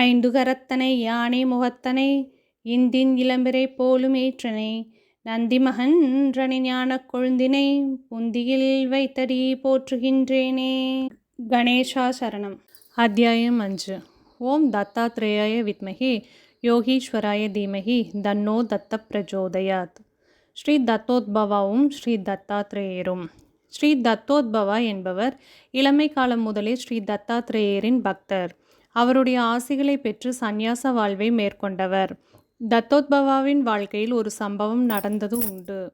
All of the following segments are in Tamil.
ஐந்து கரத்தனை யானை முகத்தனை இந்தின் இளம்பிரை போலும் ஏற்றனை. நந்திமகன்றனை ஞானக் கொழுந்தினை புந்தியில் வைத்தடி போற்றுகின்றேனே. கணேஷா சரணம். அத்தியாயம் அஞ்சு. ஓம் தத்தாத்ரேயாய வித்மகி யோகீஸ்வராய தீமகி தன்னோ தத்த பிரஜோதயாத். ஸ்ரீ தத்தோத்பவாவும் ஸ்ரீ தத்தாத்ரேயரும். ஸ்ரீ தத்தோத்பவா என்பவர் இளமை காலம் முதலே ஸ்ரீ தத்தாத்ரேயரின் பக்தர். அவருடைய ஆசைகளை பெற்று சந்நியாச வாழ்வை மேற்கொண்டவர். தத்தோத்பவாவின் வாழ்க்கையில் ஒரு சம்பவம் நடந்தது உண்டு.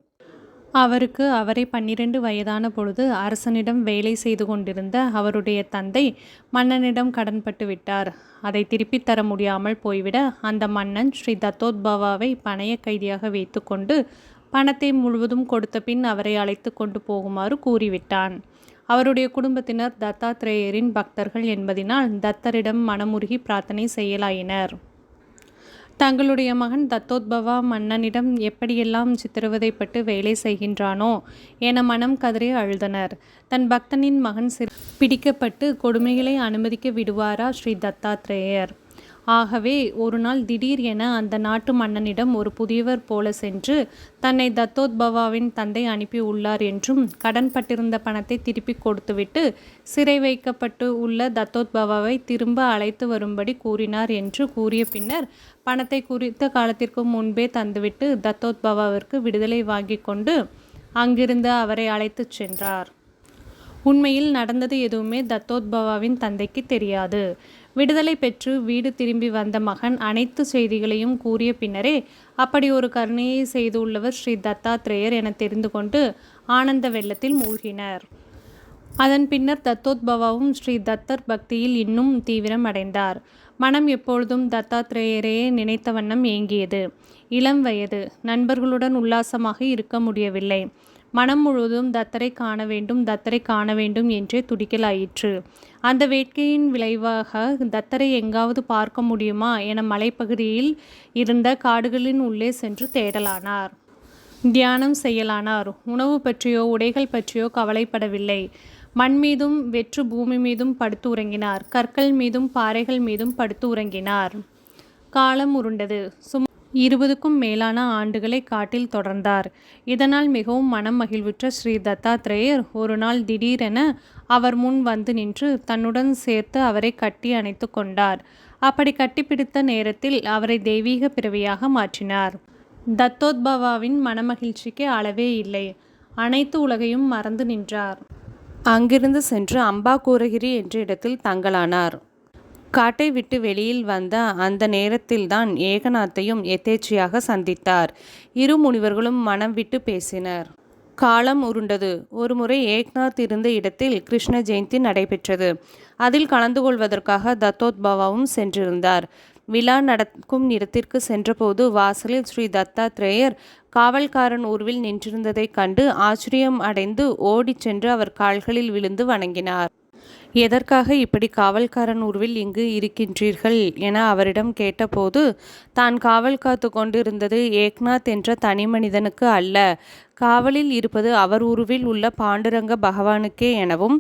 அவருக்கு அவரை பன்னிரண்டு வயதான பொழுது அரசனிடம் வேலை செய்து கொண்டிருந்த அவருடைய தந்தை மன்னனிடம் கடன்பட்டு விட்டார். அதை திருப்பித் தர முடியாமல் போய்விட அந்த மன்னன் ஸ்ரீ தத்தோத்பவாவை பணைய கைதியாக வைத்துக்கொண்டு பணத்தை முழுவதும் கொடுத்த பின் அவரை அழைத்து கொண்டு போகுமாறு கூறிவிட்டான். அவருடைய குடும்பத்தினர் தத்தாத்ரேயரின் பக்தர்கள் என்பதினால் தத்தரிடம் மனமுருகி பிரார்த்தனை செய்யலாயினர். தங்களுடைய மகன் தத்தோத்பவா மன்னனிடம் எப்படியெல்லாம் சித்திரவதைப்பட்டு வேலை செய்கின்றானோ என மனம் கதறி அழுதனர். தன் பக்தனின் மகன் சிற பிடிக்கப்பட்டு கொடுமைகளை அனுமதிக்க விடுவாரா ஸ்ரீ தத்தாத்ரேயர்? ஆகவே ஒரு நாள் திடீர் என அந்த நாட்டு மன்னனிடம் ஒரு புதியவர் போல சென்று தன்னை தத்தோத்பவாவின் தந்தை அனுப்பி உள்ளார் என்றும் கடன்பட்டிருந்த பணத்தை திருப்பி கொடுத்துவிட்டு சிறை வைக்கப்பட்டு உள்ள தத்தோத்பவாவை திரும்ப அழைத்து வரும்படி கூறினார் என்று கூறிய பின்னர் பணத்தை குறித்த காலத்திற்கு முன்பே தந்துவிட்டு தத்தோத்பவாவிற்கு விடுதலை வாங்கி கொண்டு அங்கிருந்து அவரை அழைத்துச் சென்றார். உண்மையில் நடந்தது எதுவுமே தத்தோத்பவாவின் தந்தைக்கு தெரியாது. விடுதலை பெற்று வீடு திரும்பி வந்த மகன் அனைத்து செய்திகளையும் கூறிய பின்னரே அப்படி ஒரு கருணையை செய்துள்ளவர் ஸ்ரீ தத்தாத்ரேயர் என தெரிந்து கொண்டு ஆனந்த வெள்ளத்தில் மூழ்கினர். அதன் பின்னர் தத்தோத்பவாவும் ஸ்ரீ தத்தர் பக்தியில் இன்னும் தீவிரம் அடைந்தார். மனம் எப்பொழுதும் தத்தாத்ரேயரையே நினைத்த வண்ணம் ஏங்கியது. இளம் வயது நண்பர்களுடன் உல்லாசமாக இருக்க முடியவில்லை. மனம் முழுவதும் தத்தரை காண வேண்டும் தத்தரை காண வேண்டும் என்றே துடிக்கலாயிற்று. அந்த வேட்கையின் விளைவாக தத்தரை எங்காவது பார்க்க முடியுமா என மலைப்பகுதியில் இருந்த காடுகளின் உள்ளே சென்று தேடலானார். தியானம் செய்யலானார். உணவு பற்றியோ உடைகள் பற்றியோ கவலைப்படவில்லை. மண் மீதும் வெற்று பூமி மீதும் படுத்து உறங்கினார். கற்கள் மீதும் பாறைகள் மீதும் படுத்து உறங்கினார். காலம் உருண்டது. சும இருபதுக்கும் மேலான ஆண்டுகளை காட்டில் தொடர்ந்தார். இதனால் மிகவும் மனம் மகிழ்வுற்ற ஸ்ரீ தத்தாத்ரேயர் ஒரு நாள் திடீரென அவர் முன் வந்து நின்று தன்னுடன் சேர்த்து அவரை கட்டி அணைத்து கொண்டார். அப்படி கட்டிப்பிடித்த நேரத்தில் அவரை தெய்வீக பிறவியாக மாற்றினார். தத்தோத்பவாவின் மனமகிழ்ச்சிக்கு அளவே இல்லை. அனைத்து உலகையும் மறந்து நின்றார். அங்கிருந்து சென்று அம்பா கூரகிரி என்ற இடத்தில் தங்கலானார் காட்டை விட்டு வெளியில் வந்த அந்த நேரத்தில்தான் ஏகநாத்தையும் எதேச்சையாக சந்தித்தார். இரு முனிவர்களும் மனம் விட்டு பேசினர். காலம் உருண்டது. ஒருமுறை ஏக்நாத் இருந்த இடத்தில் கிருஷ்ண ஜெயந்தி நடைபெற்றது. அதில் கலந்து கொள்வதற்காக தத்தோத்பவாவும் சென்றிருந்தார். விழா நடக்கும் இடத்திற்கு சென்றபோது வாசலில் ஸ்ரீ தத்தாத்ரேயர் காவல்காரன் ஊர்வில் நின்றிருந்ததைக் கண்டு ஆச்சரியம் அடைந்து ஓடிச் சென்று அவர் கால்களில் விழுந்து வணங்கினார். எதற்காக இப்படி காவல்காரன் உருவில் இங்கு இருக்கின்றீர்கள் என அவரிடம் கேட்டபோது தான் காவல் காத்து கொண்டிருந்தது ஏக்நாத் என்ற தனி மனிதனுக்கு அல்ல. காவலில் இருப்பது அவர் உருவில் உள்ள பாண்டுரங்க பகவானுக்கே எனவும்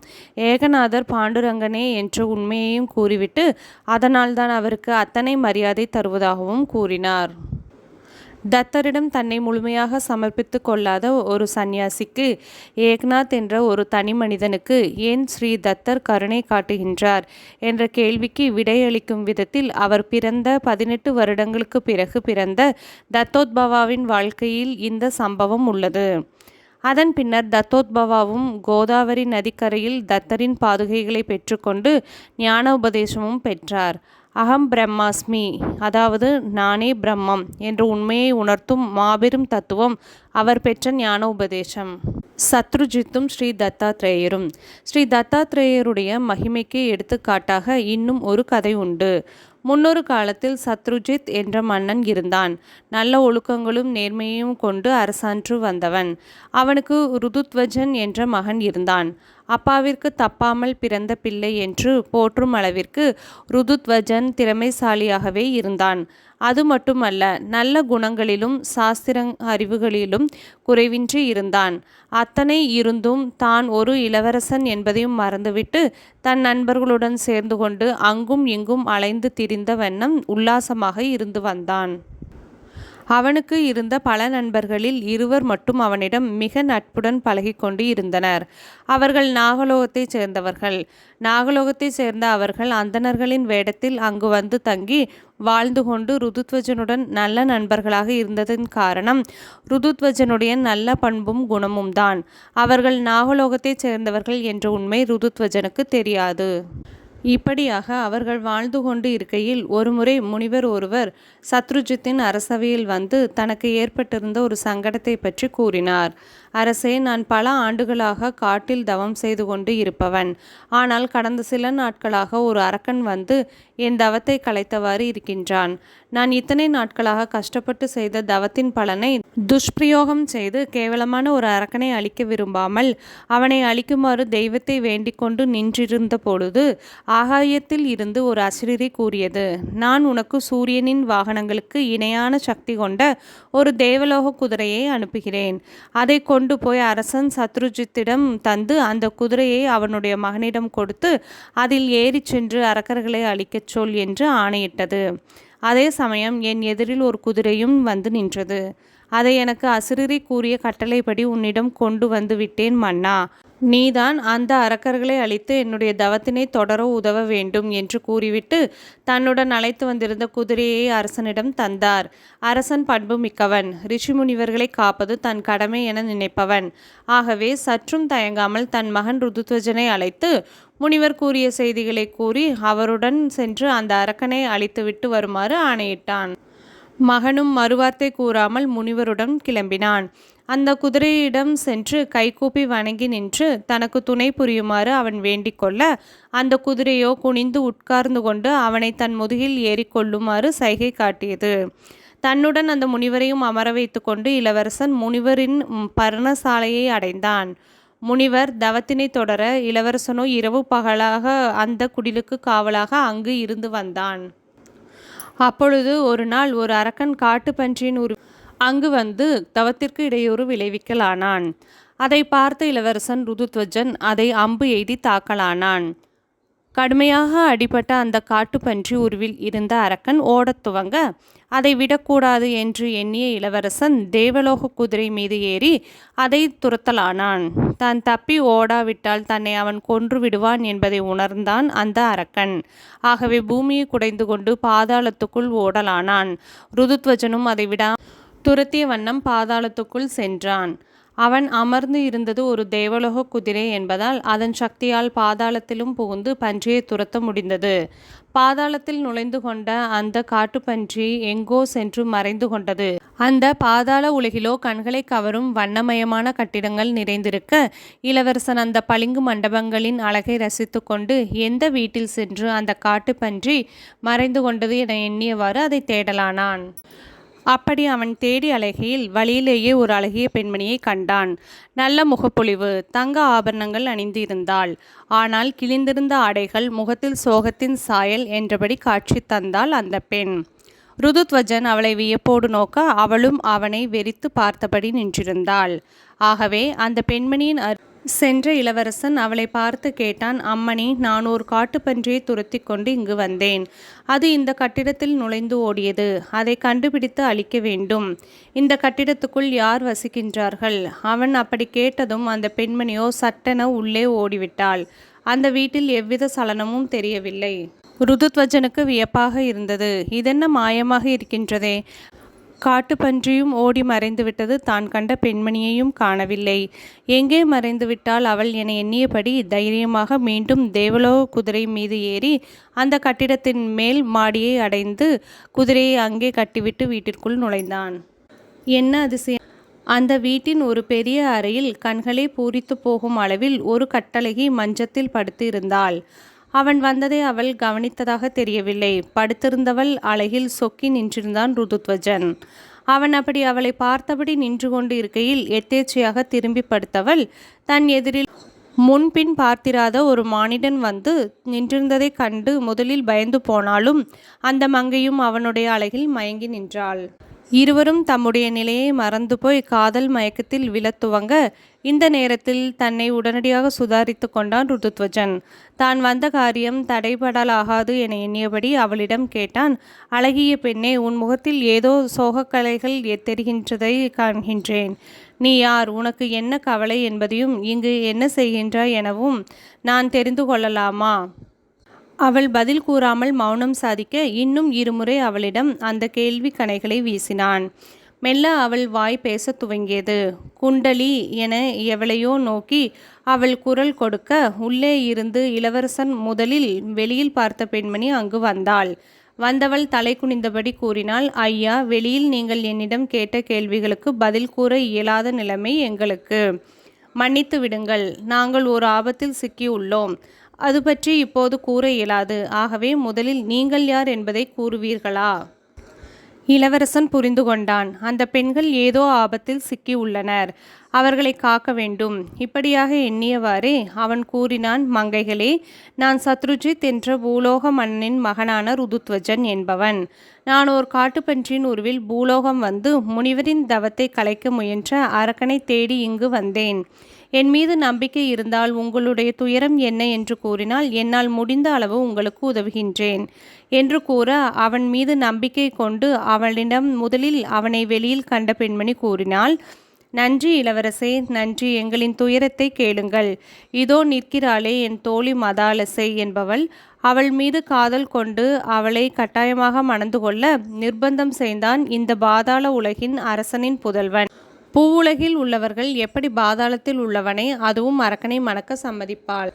ஏகநாதர் பாண்டுரங்கனே என்ற உண்மையையும் கூறிவிட்டு அதனால்தான் அவருக்கு அத்தனை மரியாதை தருவதாகவும் கூறினார். தத்தரிடம் தன்னை முழுமையாக சமர்ப்பித்து கொள்ளாத ஒரு சந்நியாசிக்கு ஏக்நாத் என்ற ஒரு தனி மனிதனுக்கு ஏன் ஸ்ரீ தத்தர் கருணை காட்டுகின்றார் என்ற கேள்விக்கு விடையளிக்கும் விதத்தில் அவர் பிறந்த பதினெட்டு வருடங்களுக்கு பிறகு பிறந்த தத்தோத்பவாவின் வாழ்க்கையில் இந்த சம்பவம் உள்ளது. அதன் பின்னர் தத்தோத்பவாவும் கோதாவரி நதிக்கரையில் தத்தரின் பாதுகைகளை பெற்றுக்கொண்டு ஞான உபதேசமும் பெற்றார். அகம் பிரம்மாஸ்மி. அதாவது நானே பிரம்மம் என்ற உண்மையை உணர்த்தும் மாபெரும் தத்துவம் அவர் பெற்ற ஞான உபதேசம் சத்ருஜித்தும் ஸ்ரீ தத்தாத்ரேயரும். ஸ்ரீ தத்தாத்ரேயருடைய மகிமைக்கு எடுத்துக்காட்டாக இன்னும் ஒரு கதை உண்டு. முன்னொரு காலத்தில் சத்ருஜித் என்ற மன்னன் இருந்தான். நல்ல ஒழுக்கங்களும் நேர்மையும் கொண்டு அரசான்று வந்தவன். அவனுக்கு ருதுத்வஜன் என்ற மகன் இருந்தான். அப்பாவிற்கு தப்பாமல் பிறந்த பிள்ளை என்று போற்றும் அளவிற்கு ருதுத்வஜன் திறமைசாலியாகவே இருந்தான். அது மட்டுமல்ல நல்ல குணங்களிலும் சாஸ்திர அறிவுகளிலும் குறைவின்றி இருந்தான். அத்தனை இருந்தும் தான் ஒரு இளவரசன் என்பதையும் மறந்துவிட்டு தன் நண்பர்களுடன் சேர்ந்து கொண்டு அங்கும் இங்கும் அலைந்து திரிந்த வண்ணம் உல்லாசமாக இருந்து வந்தான். அவனுக்கு இருந்த பல நண்பர்களில் இருவர் மட்டும் அவனிடம் மிக நட்புடன் பழகிக்கொண்டு இருந்தனர். அவர்கள் நாகலோகத்தைச் சேர்ந்தவர்கள். நாகலோகத்தைச் சேர்ந்த அவர்கள் அந்தணர்களின் வேடத்தில் அங்கு வந்து தங்கி வாழ்ந்து கொண்டு ருதுத்வஜனுடன் நல்ல நண்பர்களாக இருந்ததன் காரணம் ருதுத்வஜனுடைய நல்ல பண்பும் குணமும் தான். அவர்கள் நாகலோகத்தைச் சேர்ந்தவர்கள் என்ற உண்மை ருதுத்வஜனுக்கு தெரியாது. இப்படியாக அவர்கள் வாழ்ந்து கொண்டு இருக்கையில் ஒருமுறை முனிவர் ஒருவர் சத்ருஜித்தின் அரசவையில் வந்து தனக்கு ஏற்பட்டிருந்த ஒரு சங்கடத்தை பற்றி கூறினார். அரசே நான் பல ஆண்டுகளாக காட்டில் தவம் செய்து கொண்டு இருப்பவன். ஆனால் கடந்த சில நாட்களாக ஒரு அரக்கன் வந்து என் தவத்தை கலைத்தவாறு இருக்கின்றான். நான் இத்தனை நாட்களாக கஷ்டப்பட்டு செய்த தவத்தின் பலனை துஷ்பிரயோகம் செய்து கேவலமான ஒரு அரக்கனை அழிக்க விரும்பாமல் அவனை அழிக்குமாறு தெய்வத்தை வேண்டிக் கொண்டு நின்றிருந்த பொழுது ஆகாயத்தில் இருந்து ஒரு அசிரிரி கூறியது நான் உனக்கு சூரியனின் வாகனங்களுக்கு இணையான சக்தி கொண்ட ஒரு தேவலோக குதிரையை அனுப்புகிறேன். அதை கொண்டு கொண்டு போய் அரசன் சத்ருஜித்திடம் தந்து அந்த குதிரையை அவனுடைய மகனிடம் கொடுத்து அதில் ஏறிச் சென்று அரக்கர்களை அழிக்கச் சொல் என்று ஆணையிட்டது. அதே சமயம் என் எதிரில் ஒரு குதிரையும் வந்து நின்றது. அதை எனக்கு அசிரிரி கூறிய கட்டளைப்படி உன்னிடம் கொண்டு வந்து விட்டேன் மன்னா. நீதான் அந்த அரக்கர்களை அழித்து என்னுடைய தவத்தினை தொடர உதவ வேண்டும் என்று கூறிவிட்டு தன்னுடன் அழைத்து வந்திருந்த குதிரையை அரசனிடம் தந்தார். அரசன் பண்பு மிக்கவன். ரிஷிமுனிவர்களை காப்பது தன் கடமை என நினைப்பவன். ஆகவே சற்றும் தயங்காமல் தன் மகன் ருதுத்வஜனை அழைத்து முனிவர் கூறிய செய்திகளை கூறி அவருடன் சென்று அந்த அரக்கனை அழித்துவிட்டு வருமாறு ஆணையிட்டான். மகனும் மறுவார்த்தை கூறாமல் முனிவருடன் கிளம்பினான். அந்த குதிரையிடம் சென்று கைகூப்பி வணங்கி நின்று தனக்கு துணை புரியுமாறு அவன் வேண்டிக்கொள்ள அந்த குதிரையோ குனிந்து உட்கார்ந்து கொண்டு அவனை தன் முதுகில் ஏறிக்கொள்ளுமாறு சைகை காட்டியது. தன்னுடன் அந்த முனிவரையும் அமர வைத்து கொண்டு இளவரசன் முனிவரின் பர்ணசாலையை அடைந்தான். முனிவர் தவத்தினை தொடர இளவரசனோ இரவு பகலாக அந்த குடிலுக்கு காவலாக அங்கு இருந்து வந்தான். அப்பொழுது ஒரு நாள் ஒரு அரக்கன் காட்டு பன்றியின் உரு அங்கு வந்து தவத்திற்கு இடையூறு விளைவிக்கலானான். அதை பார்த்த இளவரசன் ருதுத்வஜன் அதை அம்பு எய்தி தாக்கலானான். கடுமையாக அடிபட்ட அந்த காட்டுப்பன்றி உருவில் இருந்த அரக்கன் ஓடத் துவங்க அதை விடக்கூடாது என்று எண்ணிய இளவரசன் தேவலோக குதிரை மீது ஏறி அதை துரத்தலானான். தான் தப்பி ஓடாவிட்டால் தன்னை அவன் கொன்று விடுவான் என்பதை உணர்ந்தான் அந்த அரக்கன். ஆகவே பூமியை குடைந்து கொண்டு பாதாளத்துக்குள் ஓடலானான். ருதுத்வஜனும் அதை விடா துரத்திய வண்ணம் பாதாளத்துக்குள் சென்றான். அவன் அமர்ந்து இருந்தது ஒரு தேவலோக குதிரை என்பதால் அதன் சக்தியால் பாதாளத்திலும் புகுந்து பன்றியை துரத்த முடிந்தது. பாதாளத்தில் நுழைந்து கொண்ட அந்த காட்டுப்பன்றி எங்கோ சென்று மறைந்து கொண்டது. அந்த பாதாள உலகிலோ கண்களை கவரும் வண்ணமயமான கட்டிடங்கள் நிறைந்திருக்க இளவரசன் அந்த பளிங்கு மண்டபங்களின் அழகை ரசித்து கொண்டு எந்த வீட்டில் சென்று அந்த காட்டுப்பன்றி மறைந்து கொண்டது என எண்ணியவாறு அதை தேடலானான். அப்படி அவன் தேடி அழகையில் வழியிலேயே ஒரு அழகிய பெண்மணியை கண்டான். நல்ல முகப்பொழிவு தங்க ஆபரணங்கள் அணிந்திருந்தாள். ஆனால் கிழிந்திருந்த ஆடைகள் முகத்தில் சோகத்தின் சாயல் என்றபடி காட்சி தந்தாள் அந்த பெண். ருதுத்வஜன் அவளை வியப்போடு நோக்க அவளும் அவனை வெறித்து பார்த்தபடி நின்றிருந்தாள். ஆகவே அந்த பெண்மணியின் சென்ற இளவரசன் அவளை பார்த்து கேட்டான் அம்மணி நான் ஒரு காட்டுப்பன்றியை துரத்தி கொண்டு இங்கு வந்தேன். அது இந்த கட்டிடத்தில் நுழைந்து ஓடியது. அதை கண்டுபிடித்து அழிக்க வேண்டும். இந்த கட்டிடத்துக்குள் யார் வசிக்கின்றார்கள்? அவன் அப்படி கேட்டதும் அந்த பெண்மணியோ சட்டென உள்ளே ஓடிவிட்டாள். அந்த வீட்டில் எவ்வித சலனமும் தெரியவில்லை. ருதுத்வஜனுக்கு வியப்பாக இருந்தது. இதென்ன மாயமாக இருக்கின்றதே? காட்டுப்பன்றியும் ஓடி மறைந்துவிட்டது. தான் கண்ட பெண்மணியையும் காணவில்லை. எங்கே மறைந்துவிட்டால் அவள் என எண்ணியபடி தைரியமாக மீண்டும் தேவலோக குதிரை மீது ஏறி அந்த கட்டிடத்தின் மேல் மாடியை அடைந்து குதிரையை அங்கே கட்டிவிட்டு வீட்டிற்குள் நுழைந்தான். என்ன அதிசயம்? அந்த வீட்டின் ஒரு பெரிய அறையில் கண்களை பூரித்து போகும் அளவில் ஒரு கட்டழகி மஞ்சத்தில் படுத்து இருந்தாள் அவன் வந்ததை அவள் கவனித்ததாக தெரியவில்லை. படுத்திருந்தவள் அழகில் சொக்கி நின்றிருந்தான் ருதுத்வஜன். அவன் அப்படி அவளை பார்த்தபடி நின்று கொண்டு இருக்கையில் எத்தேச்சையாக திரும்பி படுத்தவள் தன் எதிரில் முன்பின் பார்த்திராத ஒரு மானிடன் வந்து நின்றிருந்ததைக் கண்டு முதலில் பயந்து போனாலும் அந்த மங்கையும் அவனுடைய அழகில் மயங்கி நின்றாள். இருவரும் தம்முடைய நிலையை மறந்து போய் காதல் மயக்கத்தில் விழத் துவங்க இந்த நேரத்தில் தன்னை உடனடியாக சுதாரித்து கொண்டான் ருதுத்வஜன். தான் வந்த காரியம் தடைபடலாகாது என எண்ணியபடி அவளிடம் கேட்டான் அழகிய பெண்ணே உன் முகத்தில் ஏதோ சோகக்கலைகள் தெரிகின்றதை காண்கின்றேன். நீ யார்? உனக்கு என்ன கவலை என்பதையும் இங்கு என்ன செய்கின்றாய் எனவும் நான் தெரிந்து கொள்ளலாமா? அவள் பதில் கூறாமல் மௌனம் சாதிக்க இன்னும் இருமுறை அவளிடம் அந்த கேள்வி கணைகளை வீசினான். மெல்ல அவள் வாய் பேசத் துவங்கியது. குண்டலி என எவளையோ நோக்கி அவள் குரல் கொடுக்க உள்ளே இருந்து இளவரசன் முதலில் வெளியில் பார்த்த பெண்மணி அங்கு வந்தாள். வந்தவள் தலை குனிந்தபடி கூறினாள் ஐயா வெளியில் நீங்கள் என்னிடம் கேட்ட கேள்விகளுக்கு பதில் கூற இயலாத நிலைமை எங்களுக்கு. மன்னித்து விடுங்கள் நாங்கள் ஒரு ஆபத்தில் சிக்கியுள்ளோம். அது பற்றி இப்போது கூற இயலாது. ஆகவே முதலில் நீங்கள் யார் என்பதை கூறுவீர்களா? இளவரசன் புரிந்து கொண்டான். அந்த பெண்கள் ஏதோ ஆபத்தில் சிக்கி உள்ளனர். அவர்களை காக்க வேண்டும். இப்படியாக எண்ணியவாறே அவன் கூறினான் மங்கைகளே நான் சத்ருஜித் என்ற பூலோக மன்னனின் மகனான ருதுத்வஜன் என்பவன். நான் ஒரு காட்டுப்பன்றியின் உருவில் பூலோகம் வந்து முனிவரின் தவத்தை கலைக்க முயன்ற அரக்கனை தேடி இங்கு வந்தேன். என் மீது நம்பிக்கை இருந்தால் உங்களுடைய துயரம் என்ன என்று கூறினால் என்னால் முடிந்த அளவு உங்களுக்கு உதவுகின்றேன் என்று கூற அவன் மீது நம்பிக்கை கொண்டு அவளிடம் முதலில் அவனை வெளியில் கண்ட பெண்மணி கூறினாள் நன்றி இளவரசே நன்றி. எங்களின் துயரத்தை கேளுங்கள். இதோ நிற்கிறாளே என் தோழி மதாலசை என்பவள் அவள் மீது காதல் கொண்டு அவளை கட்டாயமாக மணந்து கொள்ள நிர்பந்தம் செய்தான் இந்த பாதாள உலகின் அரசனின் புதல்வன். பூவுலகில் உள்ளவர்கள் எப்படி பாதாளத்தில் உள்ளவனை அதுவும் அரக்கனை மணக்க சம்மதிப்பாள்?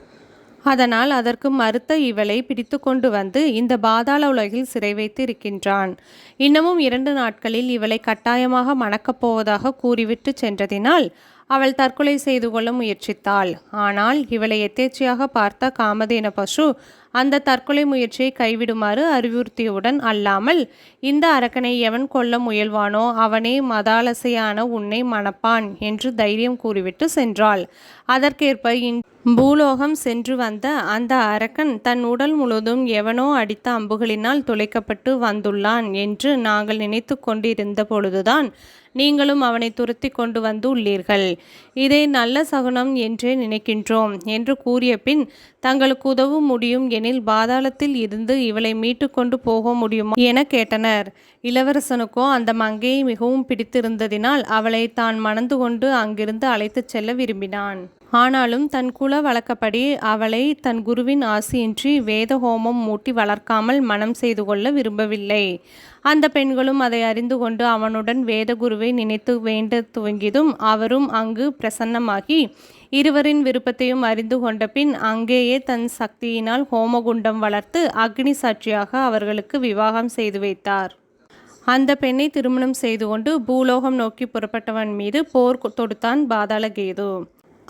அதனால் அதற்கு மறுத்த இவளை பிடித்து கொண்டு வந்து இந்த பாதாள உலகில் சிறை வைத்து இருக்கின்றான். இன்னமும் இரண்டு நாட்களில் இவளை கட்டாயமாக மணக்கப் போவதாக கூறிவிட்டு சென்றதினால் அவள் தற்கொலை செய்து கொள்ள முயற்சித்தாள். ஆனால் இவளை எத்தேச்சையாக பார்த்த காமதேன பசு அந்த தற்கொலை முயற்சியை கைவிடுமாறு அறிவுறுத்தியவுடன் அல்லாமல் இந்த அரக்கனை எவன் கொல்ல முயல்வானோ அவனே மதாலசையான உன்னை மணப்பான் என்று தைரியம் கூறிவிட்டு சென்றாள். அதற்கேற்ப இன் பூலோகம் சென்று வந்த அந்த அரக்கன் தன் உடல் முழுவதும் எவனோ அடித்த அம்புகளினால் துளைக்கப்பட்டு வந்துள்ளான் என்று நாங்கள் நினைத்து கொண்டிருந்த பொழுதுதான் நீங்களும் அவனை துரத்தி கொண்டு வந்து உள்ளீர்கள். இதை நல்ல சகுனம் என்றே நினைக்கின்றோம் என்று கூறிய பின் தங்களுக்கு உதவ முடியும் எனில் பாதாளத்தில் இருந்து இவளை மீட்டு கொண்டு போக முடியுமா? என கேட்டனர். இளவரசனுக்கோ அந்த மங்கையை மிகவும் பிடித்திருந்ததினால் அவளை தான் மணந்து கொண்டு அங்கிருந்து அழைத்துச் செல்ல விரும்பினான். ஆனாலும் தன் குல வழக்கப்படி அவளை தன் குருவின் ஆசியின்றி வேத ஹோமம் மூட்டி வளர்க்காமல் மனம் செய்து கொள்ள விரும்பவில்லை. அந்த பெண்களும் அதை அறிந்து கொண்டு அவனுடன் வேத குருவை நினைத்து வேண்ட துவங்கியதும் அவரும் அங்கு பிரசன்னமாகி இருவரின் விருப்பத்தையும் அறிந்து கொண்ட பின் அங்கேயே தன் சக்தியினால் ஹோமகுண்டம் வளர்த்து அக்னி சாட்சியாக அவர்களுக்கு விவாகம் செய்து வைத்தார். அந்த பெண்ணை திருமணம் செய்து கொண்டு பூலோகம் நோக்கி புறப்பட்டவன் மீது போர் தொடுத்தான் பாதாள கேது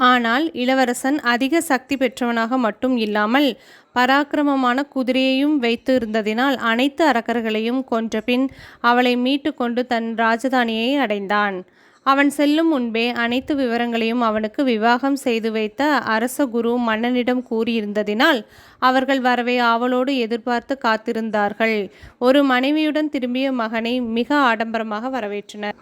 ஆனால் இளவரசன் அதிக சக்தி பெற்றவனாக மட்டும் இல்லாமல் பராக்கிரமமான குதிரையையும் வைத்து இருந்ததினால் அனைத்து அரக்கர்களையும் கொன்ற பின் அவளை மீட்டு கொண்டு தன் ராஜதானியை அடைந்தான். அவன் செல்லும் முன்பே அனைத்து விவரங்களையும் அவனுக்கு விவாகம் செய்து வைத்த அரச குரு மன்னனிடம் கூறியிருந்ததினால் அவர்கள் வரவை ஆவலோடு எதிர்பார்த்து காத்திருந்தார்கள். ஒரு மனைவியுடன் திரும்பிய மகனை மிக ஆடம்பரமாக வரவேற்றனர்.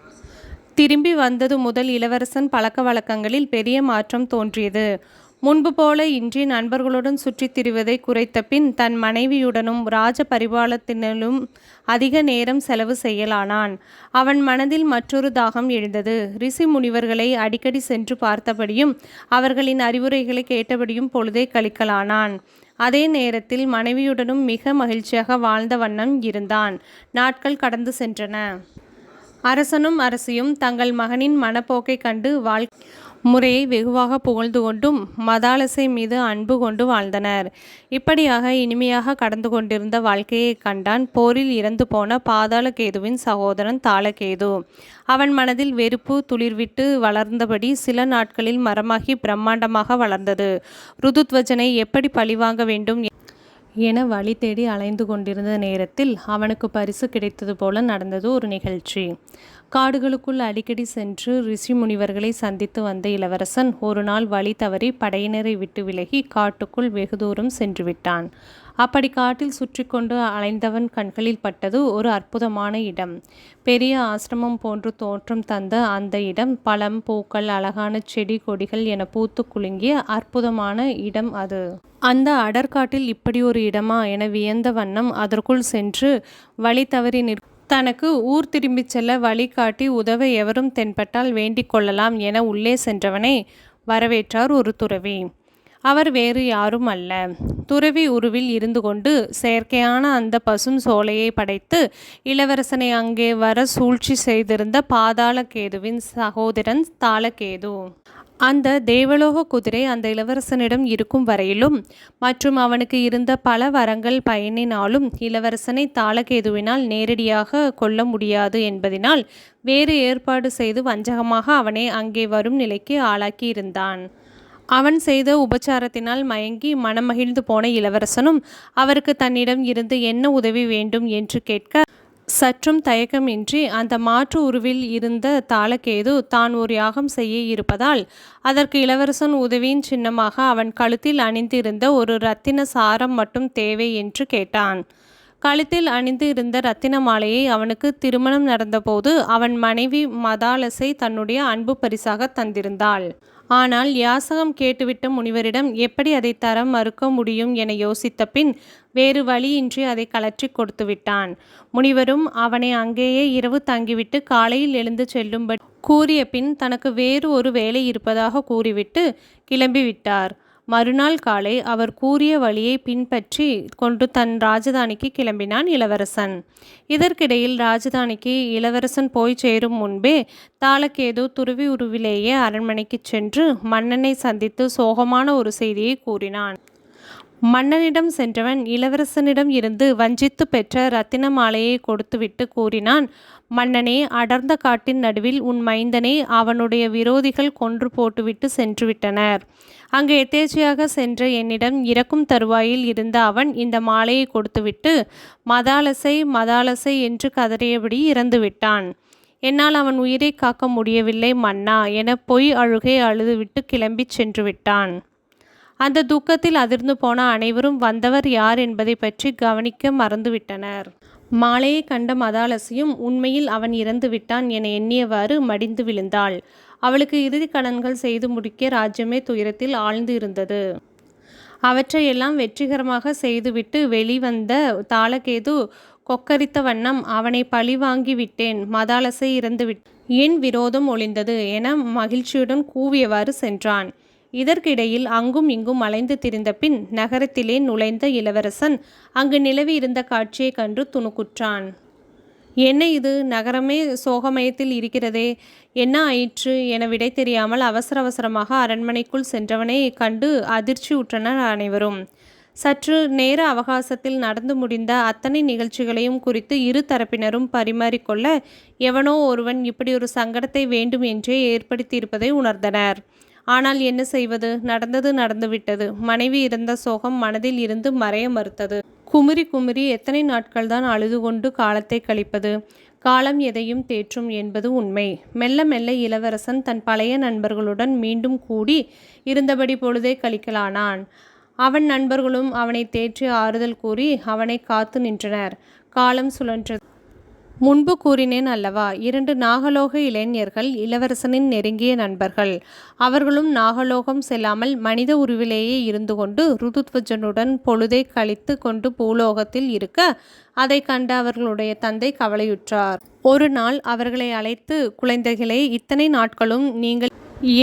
திரும்பி வந்தது முதல் இளவரசன் பழக்க வழக்கங்களில் பெரிய மாற்றம் தோன்றியது. முன்பு போல இன்றி நண்பர்களுடன் சுற்றித் திரிவதை குறைத்த பின் தன் மனைவியுடனும் ராஜ பரிபாலத்தினும் அதிக நேரம் செலவு செய்யலானான். அவன் மனதில் மற்றொரு தாகம் எழுந்தது. ரிஷி முனிவர்களை அடிக்கடி சென்று பார்த்தபடியும் அவர்களின் அறிவுரைகளை கேட்டபடியும் பொழுதை கழிக்கலானான். அதே நேரத்தில் மனைவியுடனும் மிக மகிழ்ச்சியாக வாழ்ந்த வண்ணம் இருந்தான். நாட்கள் கடந்து சென்றன. அரசனும் அரசியும் தங்கள் மகனின் மனப்போக்கை கண்டு வாழ் முறையை வெகுவாக புகழ்ந்து கொண்டும் மதாலசை மீது அன்பு கொண்டு வாழ்ந்தனர். இப்படியாக இனிமையாக கடந்து கொண்டிருந்த வாழ்க்கையை கண்டான் போரில் இறந்து போன பாதாளகேதுவின் சகோதரன் தாளகேது. அவன் மனதில் வெறுப்பு துளிர்விட்டு வளர்ந்தபடி சில நாட்களில் மரமாகி பிரம்மாண்டமாக வளர்ந்தது. ருதுத்வஜனை எப்படி பழிவாங்க வேண்டும் என வழி தேடி அலைந்து கொண்டிருந்த நேரத்தில் அவனுக்கு பரிசு கிடைத்தது போல நடந்தது ஒரு நிகழ்ச்சி. காடுகளுக்குள் அடிக்கடி சென்று ரிஷி முனிவர்களை சந்தித்து வந்த இளவரசன் ஒரு நாள் வழி தவறி படையினரை விட்டு விலகி காட்டுக்குள் வெகு தூரம் சென்று விட்டான் அப்படி காட்டில் சுற்றி கொண்டு அலைந்தவன் கண்களில் பட்டது ஒரு அற்புதமான இடம். பெரிய ஆசிரமம் போன்று தோற்றம் தந்த அந்த இடம் பழம் பூக்கள் அழகான செடி கொடிகள் என பூத்து குலுங்கிய அற்புதமான இடம் அது. அந்த அடற்காட்டில் இப்படி ஒரு இடமா என வியந்த வண்ணம் அதற்குள் சென்று வழி தவறி நிற் தனக்கு ஊர் திரும்பிச் செல்ல வழி காட்டி உதவ எவரும் தென்பட்டால் வேண்டிக் கொள்ளலாம் என உள்ளே சென்றவனை வரவேற்றார் ஒரு துறவி. அவர் வேறு யாரும் அல்ல. துறவி உருவில் இருந்து கொண்டு செயற்கையான அந்த பசும் சோலையை படைத்து இளவரசனை அங்கே வர சூழ்ச்சி செய்திருந்த பாதாளகேதுவின் சகோதரன் தாளகேது. அந்த தேவலோக குதிரை அந்த இளவரசனிடம் இருக்கும் வரையிலும் மற்றும் அவனுக்கு இருந்த பல வரங்கள் பயனினாலும் இளவரசனை தாளகேதுவினால் நேரடியாக கொல்ல முடியாது என்பதினால் வேறு ஏற்பாடு செய்து வஞ்சகமாக அவனை அங்கே வரும் நிலைக்கு ஆளாக்கியிருந்தான். அவன் செய்த உபச்சாரத்தினால் மயங்கி மனமகிழ்ந்து போன இளவரசனும் அவருக்கு தன்னிடம் இருந்து என்ன உதவி வேண்டும் என்று கேட்க சற்றும் தயக்கமின்றி அந்த மாற்று உருவில் இருந்த தாளகேது தான் ஒரு யாகம் செய்ய இருப்பதால் அதற்கு இளவரசன் உதவியின் சின்னமாக அவன் கழுத்தில் அணிந்திருந்த ஒரு ரத்தின சாரம் மட்டும் தேவை என்று கேட்டான். கழுத்தில் அணிந்து இருந்த ரத்தின மாலையை அவனுக்கு திருமணம் நடந்தபோது அவன் மனைவி மதாலசை தன்னுடைய அன்பு பரிசாக தந்திருந்தாள். ஆனால் யாசகம் கேட்டுவிட்ட முனிவரிடம் எப்படி அதை தர மறுக்க முடியும் என யோசித்த பின் வேறு வழியின்றி அதை கலற்றி கொடுத்து விட்டான். முனிவரும் அவனை அங்கேயே இரவு தங்கிவிட்டு காலையில் எழுந்து செல்லும்படி கூறிய பின் தனக்கு வேறு ஒரு வேலை இருப்பதாக கூறிவிட்டு கிளம்பிவிட்டார். மறுநாள் காலை அவர் கூறிய வழியை பின்பற்றி கொண்டு தன் ராஜதானிக்கு கிளம்பினான் இளவரசன். இதற்கிடையில் ராஜதானிக்கு இளவரசன் போய் சேரும் முன்பே தாளக்கேது துருவி உருவிலேயே அரண்மனைக்கு சென்று மன்னனை சந்தித்து சோகமான ஒரு செய்தியை கூறினான். மன்னனிடம் சென்றவன் இளவரசனிடம் இருந்து வஞ்சித்து பெற்ற ரத்தின மாலையை கொடுத்துவிட்டு கூறினான் மன்னனே அடர்ந்த காட்டின் நடுவில் உன் மைந்தனை அவனுடைய விரோதிகள் கொன்று போட்டுவிட்டு சென்றுவிட்டனர். அங்கு எத்தேச்சையாக சென்ற என்னிடம் இறக்கும் தருவாயில் இருந்த அவன் இந்த மாலையை கொடுத்துவிட்டு மதாலசை மதாலசை என்று கதறியபடி இறந்துவிட்டான். என்னால் அவன் உயிரை காக்க முடியவில்லை மன்னா என பொய் அழுகை அழுதுவிட்டு கிளம்பிச் சென்று விட்டான் அந்த துக்கத்தில் அதிர்ந்து போன அனைவரும் வந்தவர் யார் என்பதை பற்றி கவனிக்க மறந்துவிட்டனர். மாலையை கண்ட மதாலசியும் உண்மையில் அவன் இறந்து விட்டான் என எண்ணியவாறு மடிந்து விழுந்தாள். அவளுக்கு இறுதி கடன்கள் செய்து முடிக்க ராஜ்யமே துயரத்தில் ஆழ்ந்து இருந்தது. அவற்றையெல்லாம் வெற்றிகரமாக செய்துவிட்டு வெளிவந்த தாளகேது கொக்கரித்த வண்ணம் அவனை பழி வாங்கி விட்டேன். மதாலசை இறந்து விட் என் விரோதம் ஒளிந்தது என மகிழ்ச்சியுடன் கூவியவாறு சென்றான். இதற்கிடையில் அங்கும் இங்கும் அலைந்து திரிந்த பின் நகரத்திலே நுழைந்த இளவரசன் அங்கு நிலவி இருந்த காட்சியைக் கண்டு துணுக்குற்றான். என்ன இது? நகரமே சோகமயத்தில் இருக்கிறதே. என்ன ஆயிற்று? என விடை தெரியாமல் அவசர அவசரமாக அரண்மனைக்குள் சென்றவனை கண்டு அதிர்ச்சி உற்றனர் அனைவரும். சற்று நேர அவகாசத்தில் நடந்து முடிந்த அத்தனை நிகழ்ச்சிகளையும் குறித்து இரு தரப்பினரும் பரிமாறிக்கொள்ள எவனோ ஒருவன் இப்படி ஒரு சங்கடத்தை வேண்டும் என்றே ஏற்படுத்தியிருப்பதை உணர்ந்தனர். ஆனால் என்ன செய்வது? நடந்தது நடந்துவிட்டது. மனைவி இருந்த சோகம் மனதில் இருந்து மறைய மறுத்தது. குமுறி குமுறி எத்தனை நாட்கள் தான் அழுது கொண்டு காலத்தை கழிப்பது? காலம் எதையும் தேற்றும் என்பது உண்மை. மெல்ல மெல்ல இளவரசன் தன் பழைய நண்பர்களுடன் மீண்டும் கூடி இருந்தபடி பொழுதே கழிக்கலானான். அவன் நண்பர்களும் அவனை தேற்றி ஆறுதல் கூறி அவனை காத்து நின்றனர். காலம் சுழன்றது. முன்பு கூறினேன் அல்லவா? இரண்டு நாகலோக இளைஞர்கள் இளவரசனின் நெருங்கிய நண்பர்கள். அவர்களும் நாகலோகம் செல்லாமல் மனித உருவிலேயே இருந்து கொண்டு ருதுத்வஜனுடன் பொழுதை கழித்து கொண்டு பூலோகத்தில் இருக்க அதை கண்ட அவர்களுடைய தந்தை கவலையுற்றார். ஒரு நாள் அவர்களை அழைத்து குழந்தைகளே இத்தனை நாட்களும் நீங்கள்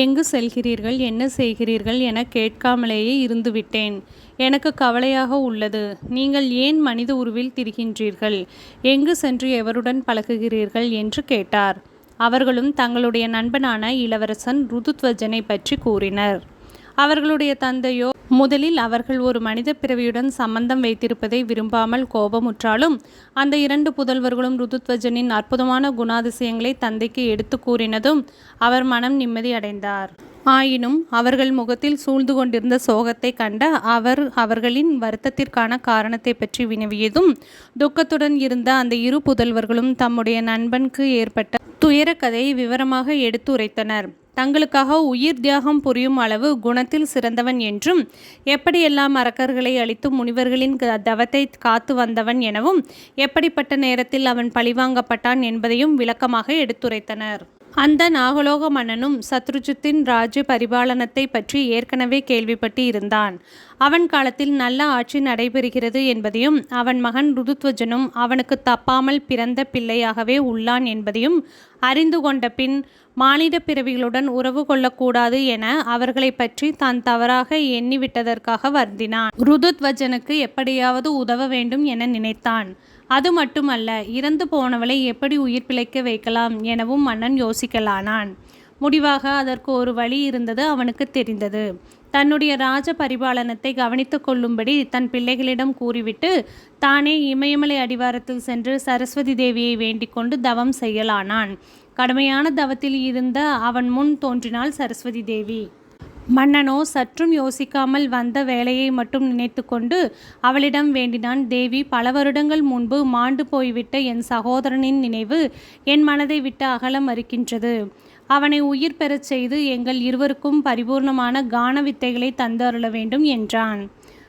எங்கு செல்கிறீர்கள் என்ன செய்கிறீர்கள் என கேட்காமலேயே இருந்துவிட்டேன் எனக்கு கவலையாக உள்ளது. நீங்கள் ஏன் மனித உருவில் திரிகின்றீர்கள்? எங்கு சென்று எவருடன் பழகுகிறீர்கள் என்று கேட்டார். அவர்களும் தங்களுடைய நண்பனான இளவரசன் ருதுத்வஜனை பற்றி கூறினர். அவர்களுடைய தந்தையோ முதலில் அவர்கள் ஒரு மனித பிறவியுடன் சம்பந்தம் வைத்திருப்பதை விரும்பாமல் கோபமுற்றாலும் அந்த இரண்டு புதல்வர்களும் ருதுத்வஜனின் அற்புதமான குணாதிசயங்களை தந்தைக்கு எடுத்து கூறினதும் அவர் மனம் நிம்மதி அடைந்தார். ஆயினும் அவர்கள் முகத்தில் சூழ்ந்து கொண்டிருந்த சோகத்தை கண்ட அவர் அவர்களின் வருத்தத்திற்கான காரணத்தை பற்றி வினவியதும் துக்கத்துடன் இருந்த அந்த இரு புதல்வர்களும் தம்முடைய நண்பனுக்கு ஏற்பட்ட துயர கதையை விவரமாக எடுத்து உரைத்தனர் தங்களுக்காக உயிர் தியாகம் புரியும் அளவு குணத்தில் சிறந்தவன் என்றும் எப்படியெல்லாம் அரக்கர்களை அழித்து முனிவர்களின் தவத்தை காத்து வந்தவன் எனவும் எப்படிப்பட்ட நேரத்தில் அவன் பழிவாங்கப்பட்டான் என்பதையும் விளக்கமாக எடுத்துரைத்தனர். அந்த நாகலோக மன்னனும் சத்ருஜித்தின் ராஜ்ய பரிபாலனத்தை பற்றி ஏற்கனவே கேள்விப்பட்டு இருந்தான். அவன் காலத்தில் நல்ல ஆட்சி நடைபெறுகிறது என்பதையும் அவன் மகன் ருதுத்வஜனும் அவனுக்கு தப்பாமல் பிறந்த பிள்ளையாகவே உள்ளான் என்பதையும் அறிந்து கொண்ட பின் மானிட பிறவிகளுடன் உறவு கொள்ளக்கூடாது என அவர்களை பற்றி தான் தவறாக எண்ணிவிட்டதற்காக வருந்தினான். ருதுத்வஜனுக்கு எப்படியாவது உதவ வேண்டும் என நினைத்தான். அது மட்டுமல்ல இறந்து போனவளை எப்படி உயிர் பிழைக்க வைக்கலாம் எனவும் மன்னன் யோசிக்கலானான். முடிவாக அதற்கு ஒரு வழி இருந்தது அவனுக்கு தெரிந்தது. தன்னுடைய ராஜ பரிபாலனத்தை கவனித்து கொள்ளும்படி தன் பிள்ளைகளிடம் கூறிவிட்டு தானே இமயமலை அடிவாரத்தில் சென்று சரஸ்வதி தேவியை வேண்டிக் கொண்டு தவம் செய்யலானான். கடுமையான தவத்தில் இருந்த அவன் முன் தோன்றினாள் சரஸ்வதி தேவி. மன்னனோ சற்றும் யோசிக்காமல் வந்த வேலையை மட்டும் நினைத்துக்கொண்டு அவளிடம் வேண்டினான் தேவி பல வருடங்கள் முன்பு மாண்டு போய்விட்ட என் சகோதரனின் நினைவு என் மனதை விட்டு அகலம் மறுக்கின்றது அவனை உயிர் பெறச் செய்து எங்கள் இருவருக்கும் பரிபூர்ணமான கான வித்தைகளை தந்து அருள வேண்டும் என்றான்.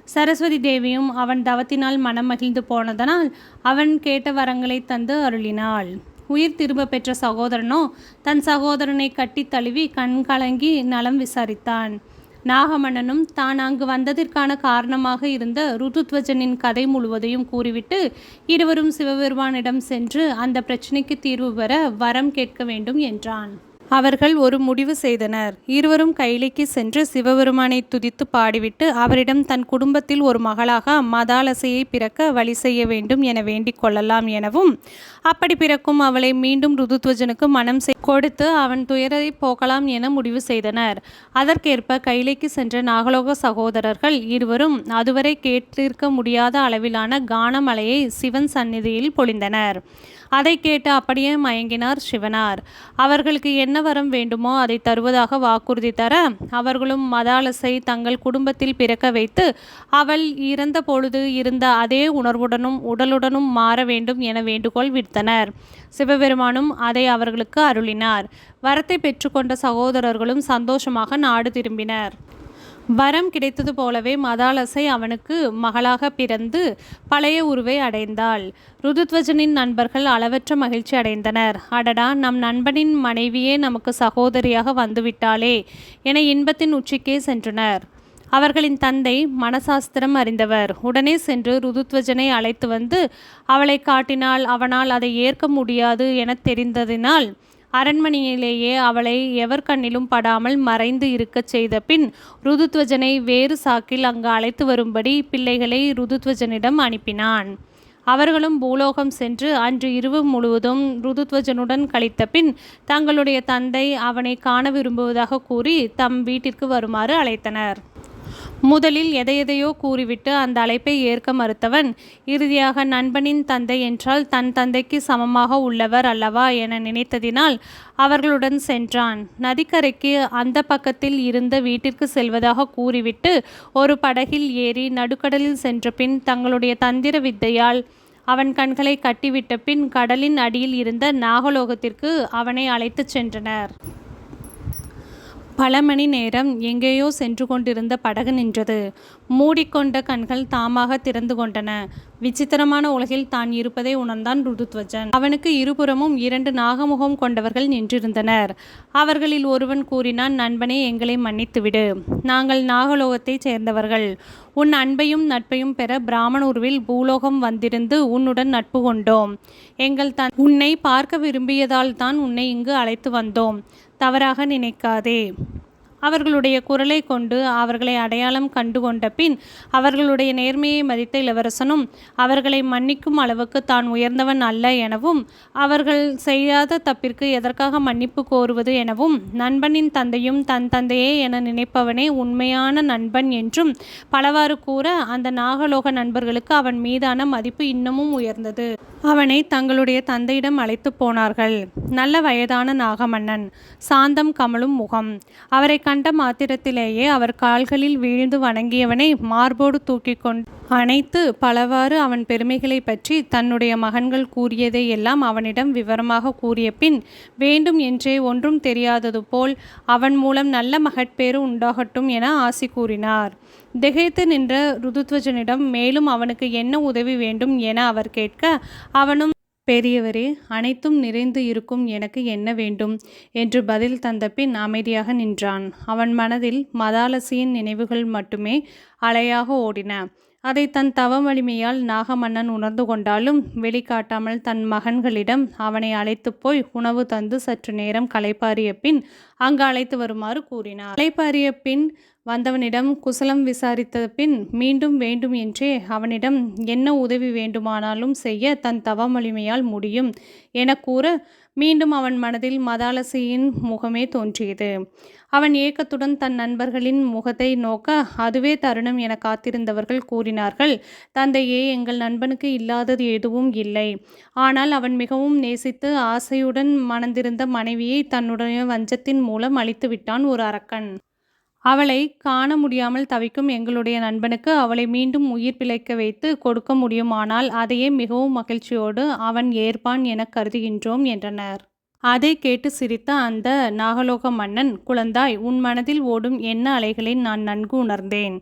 சரஸ்வதி தேவியும் அவன் தவத்தினால் மனம் மகிழ்ந்து போனதனால் அவன் கேட்ட வரங்களை தந்து அருளினாள். உயிர் திரும்ப பெற்ற சகோதரனோ தன் சகோதரனை கட்டித் தழுவி கண் கலங்கி நலம் விசாரித்தான். நாகமன்னனும் தான் அங்கு வந்ததற்கான காரணமாக இருந்த ருதுத்வஜனின் கதை முழுவதையும் கூறிவிட்டு இருவரும் சிவபெருமானிடம் சென்று அந்த பிரச்சனைக்கு தீர்வு பெற வரம் கேட்க வேண்டும் என்றான். அவர்கள் ஒரு முடிவு செய்தனர். இருவரும் கைலைக்கு சென்று சிவபெருமானை துதித்து பாடிவிட்டு அவரிடம் தன் குடும்பத்தில் ஒரு மகளாக மதாலசையை பிறக்க வழி செய்ய வேண்டும் என வேண்டிக் கொள்ளலாம் எனவும் அப்படி பிறக்கும் அவளை மீண்டும் ருதுத்வஜனுக்கு மனம் செய் கொடுத்து அவன் துயரை போக்கலாம் என முடிவு செய்தனர். அதற்கேற்ப கைலைக்கு சென்ற நாகலோக சகோதரர்கள் இருவரும் அதுவரை கேட்டிருக்க முடியாத அளவிலான கானமலையை சிவன் சந்நிதியில் பொழிந்தனர். அதை கேட்டு அப்படியே மயங்கினார் சிவனார். அவர்களுக்கு என்ன வரம் வேண்டுமோ அதை தருவதாக வாக்குறுதி தர அவர்களும் மதாலசை தங்கள் குடும்பத்தில் பிறக்க வைத்து அவள் இறந்த பொழுது இருந்த அதே உணர்வுடனும் உடலுடனும் மாற வேண்டும் என வேண்டுகோள் விடுத்தனர். சிவபெருமானும் அதை அவர்களுக்கு அருளினார். வரத்தை பெற்றுக்கொண்ட சகோதரர்களும் சந்தோஷமாக நாடு திரும்பினர். வரம் கிடைத்தது போலவே மதாலசை அவனுக்கு மகளாக பிறந்து பழைய உருவை அடைந்தாள். ருதுத்வஜனின் நண்பர்கள் அளவற்ற மகிழ்ச்சி அடைந்தனர். அடடா நம் நண்பனின் மனைவியே நமக்கு சகோதரியாக வந்துவிட்டாளே என இன்பத்தின் உச்சிக்கே சென்றனர். அவர்களின் தந்தை மனசாஸ்திரம் அறிந்தவர். உடனே சென்று ருதுத்வஜனை அழைத்து வந்து அவளை காட்டினால் அவனால் அதை ஏற்க முடியாது என தெரிந்ததினால் அரண்மனையிலேயே அவளை எவர் கண்ணிலும் படாமல் மறைந்து இருக்கச் செய்த பின் ருதுத்வஜனை வேறு சாக்கில் அங்கு அழைத்து வரும்படி பிள்ளைகளை ருதுத்வஜனிடம் அனுப்பினான். அவர்களும் பூலோகம் சென்று அன்று இரவு முழுவதும் ருதுத்வஜனுடன் கழித்த பின் தங்களுடைய தந்தை அவனை காண விரும்புவதாக கூறி தம் வீட்டிற்கு வருமாறு அழைத்தனர். முதலில் எதையெதையோ கூறிவிட்டு அந்த அழைப்பை ஏற்க மறுத்தவன் இறுதியாக நண்பனின் தந்தை என்றால் தன் தந்தைக்கு சமமாக உள்ளவர் அல்லவா? என நினைத்ததினால் அவர்களுடன் சென்றான். நதிக்கரைக்கு அந்த பக்கத்தில் இருந்த வீட்டிற்கு செல்வதாக கூறிவிட்டு ஒரு படகில் ஏறி நடுக்கடலில் சென்ற பின் தங்களுடைய தந்திர வித்தையால் அவன் கண்களை கட்டிவிட்ட பின் கடலின் அடியில் இருந்த நாகலோகத்திற்கு அவனை அழைத்துச் சென்றனர். பல மணி நேரம் எங்கேயோ சென்று கொண்டிருந்த படகு நின்றது. மூடிக்கொண்ட கண்கள் தாமாக திறந்து கொண்டன. விசித்திரமான உலகில் தான் இருப்பதை உணர்ந்தான் ருதுத்வஜன். அவனுக்கு இருபுறமும் இரண்டு நாகமுகம் கொண்டவர்கள் நின்றிருந்தனர். அவர்களில் ஒருவன் கூறினான் நண்பனே எங்களை மன்னித்துவிடு. நாங்கள் நாகலோகத்தைச் சேர்ந்தவர்கள். உன் அன்பையும் நட்பையும் பெற பிராமணூர்வில் பூலோகம் வந்திருந்து உன்னுடன் நட்பு கொண்டோம். எங்கள் தன் உன்னை பார்க்க விரும்பியதால் தான் உன்னை இங்கு அழைத்து வந்தோம். தவறாக நினைக்காதே. அவர்களுடைய குரலை கொண்டு அவர்களை அடையாளம் கண்டு கொண்ட பின் அவர்களுடைய நேர்மையை மதித்த இளவரசனும் அவர்களை மன்னிக்கும் அளவுக்கு தான் உயர்ந்தவன் அல்ல எனவும் அவர்கள் செய்யாத தப்பிற்கு எதற்காக மன்னிப்பு கோருவது எனவும் நண்பனின் தந்தையும் தன் தந்தையே என நினைப்பவனே உண்மையான நண்பன் என்றும் பலவாறு கூற அந்த நாகலோக நண்பர்களுக்கு அவன் மீதான மதிப்பு இன்னமும் உயர்ந்தது. அவனை தங்களுடைய தந்தையிடம் அழைத்து போனார்கள். நல்ல வயதான நாகமன்னன் சாந்தம் கமலும் முகம். அவரை கண்ட மாத்திரத்திலேயே அவர் கால்களில் வீழ்ந்து வணங்கியவனை மார்போடு தூக்கி கொண்டு அணைத்து பலவாறு அவன் பெருமைகளை பற்றி தன்னுடைய மகன்கள் கூறியதை எல்லாம் அவனிடம் விவரமாக கூறிய பின் வேண்டும் என்றே ஒன்றும் தெரியாதது போல் அவன் மூலம் நல்ல மகட்பேறு உண்டாகட்டும் என ஆசி கூறினார். திகைத்து நின்ற ருதுத்வஜனிடம் மேலும் அவனுக்கு என்ன உதவி வேண்டும் என அவர் கேட்க அவனும் பெரியவரே அனைத்தும் நிறைந்து இருக்கும் எனக்கு என்ன வேண்டும் என்று பதில் தந்த பின் அமைதியாக நின்றான். அவன் மனதில் மதாலசியின் நினைவுகள் மட்டுமே அலையாக ஓடின. அதை தன் தவ வலிமையால் நாகமன்னன் உணர்ந்து கொண்டாலும் வெளிக்காட்டாமல் தன் மகன்களிடம் அவனை அழைத்து போய் உணவு தந்து சற்று நேரம் களைப்பாரிய பின் அங்கு அழைத்து வருமாறு கூறினார். களைப்பாரிய பின் வந்தவனிடம் குசலம் விசாரித்த பின் மீண்டும் வேண்டும் என்றே அவனிடம் என்ன உதவி வேண்டுமானாலும் செய்ய தன் தவமொழிமையால் முடியும் என கூற மீண்டும் அவன் மனதில் மதாலசியின் முகமே தோன்றியது. அவன் ஏக்கத்துடன் தன் நண்பர்களின் முகத்தை நோக்க அதுவே தருணம் என காத்திருந்தவர்கள் கூறினார்கள். தந்தையே எங்கள் நண்பனுக்கு இல்லாதது எதுவும் இல்லை. ஆனால் அவன் மிகவும் நேசித்து ஆசையுடன் மணந்திருந்த மனைவியை தன்னுடைய வஞ்சத்தின் மூலம் அழித்து விட்டான் ஒரு அரக்கன். அவளை காண முடியாமல் தவிக்கும் எங்களுடைய நண்பனுக்கு அவளை மீண்டும் உயிர் பிழைக்க வைத்து கொடுக்க முடியுமானால் அதையே மிகவும் மகிழ்ச்சியோடு அவன் ஏற்பான் என கருதுகின்றோம் என்றனர். அதை கேட்டு சிரித்த அந்த நாகலோக மன்னன் குழந்தாய் உன் மனதில் ஓடும் என்ன அலைகளை நான் நன்கு உணர்ந்தேன்.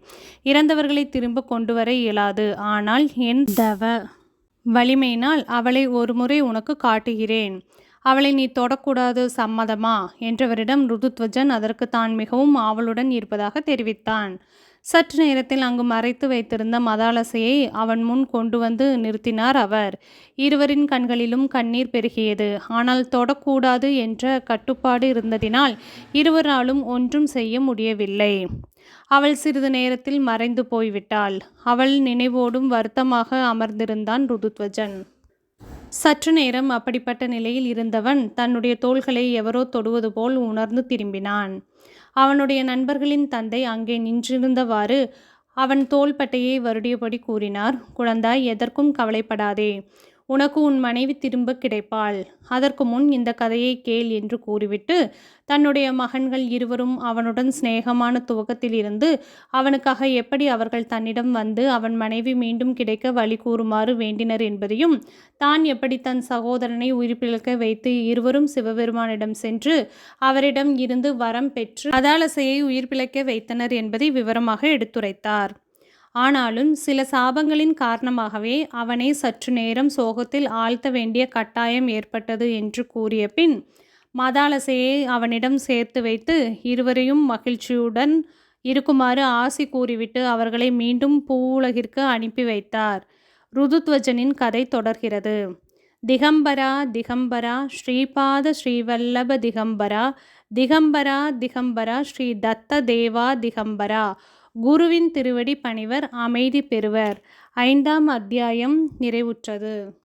இறந்தவர்களை திரும்ப கொண்டு வர இயலாது. ஆனால் என் தவ வலிமையினால் அவளை ஒருமுறை உனக்கு காட்டுகிறேன். அவளை நீ தொடக்கூடாது சம்மதமா? என்றவரிடம் ருதுத்வஜன் அதற்கு தான் மிகவும் ஆவலுடன் இருப்பதாக தெரிவித்தான். சற்று நேரத்தில் அங்கு மறைத்து வைத்திருந்த மதாலசையை அவன் முன் கொண்டு வந்து நிறுத்தினார் அவர். இருவரின் கண்களிலும் கண்ணீர் பெருகியது. ஆனால் தொடக்கூடாது என்ற கட்டுப்பாடு இருந்ததினால் இருவராலும் ஒன்றும் செய்ய முடியவில்லை. அவள் சிறிது நேரத்தில் மறைந்து போய்விட்டாள். அவள் நினைவோடும் வருத்தமாக அமர்ந்திருந்தான் ருதுத்வஜன். சற்று நேரம் அப்படிப்பட்ட நிலையில் இருந்தவன் தன்னுடைய தோள்களை எவரோ தொடுவது போல் உணர்ந்து திரும்பினான். அவனுடைய நண்பர்களின் தந்தை அங்கே நின்றிருந்தவாறு அவன் தோள்பட்டையை வருடியபடி கூறினார் குழந்தாய் எதற்கும் கவலைப்படாதே. உனக்கு உன் மனைவி திரும்ப கிடைப்பாள். அதற்கு முன் இந்த கதையை கேள் என்று கூறிவிட்டு தன்னுடைய மகன்கள் இருவரும் அவனுடன் சிநேகமான துவக்கத்தில் இருந்து அவனுக்காக எப்படி அவர்கள் தன்னிடம் வந்து அவன் மனைவி மீண்டும் கிடைக்க வழி கூறுமாறு வேண்டினர் என்பதையும் தான் எப்படி தன் சகோதரனை உயிர்ப்பிழக்க வைத்து இருவரும் சிவபெருமானிடம் சென்று அவரிடம் இருந்து வரம் பெற்று அதாலசையை உயிர்ப்பிழக்க வைத்தனர் என்பதை விவரமாக எடுத்துரைத்தார். ஆனாலும் சில சாபங்களின் காரணமாகவே அவனை சற்று நேரம் சோகத்தில் ஆழ்த்த வேண்டிய கட்டாயம் ஏற்பட்டது என்று கூறிய பின் மதாலசையை அவனிடம் சேர்த்து வைத்து இருவரையும் மகிழ்ச்சியுடன் இருக்குமாறு ஆசி கூறிவிட்டு அவர்களை மீண்டும் பூவுலகிற்கு அனுப்பி வைத்தார். ருதுத்வஜனின் கதை தொடர்கிறது. திகம்பரா திகம்பரா ஸ்ரீபாத ஸ்ரீவல்லப திகம்பரா திகம்பரா திகம்பரா ஸ்ரீ தத்த தேவா திகம்பரா குருவின் திருவடி பணிவர் அமைதி பெறுவர். ஐந்தாம் அத்தியாயம் நிறைவுற்றது.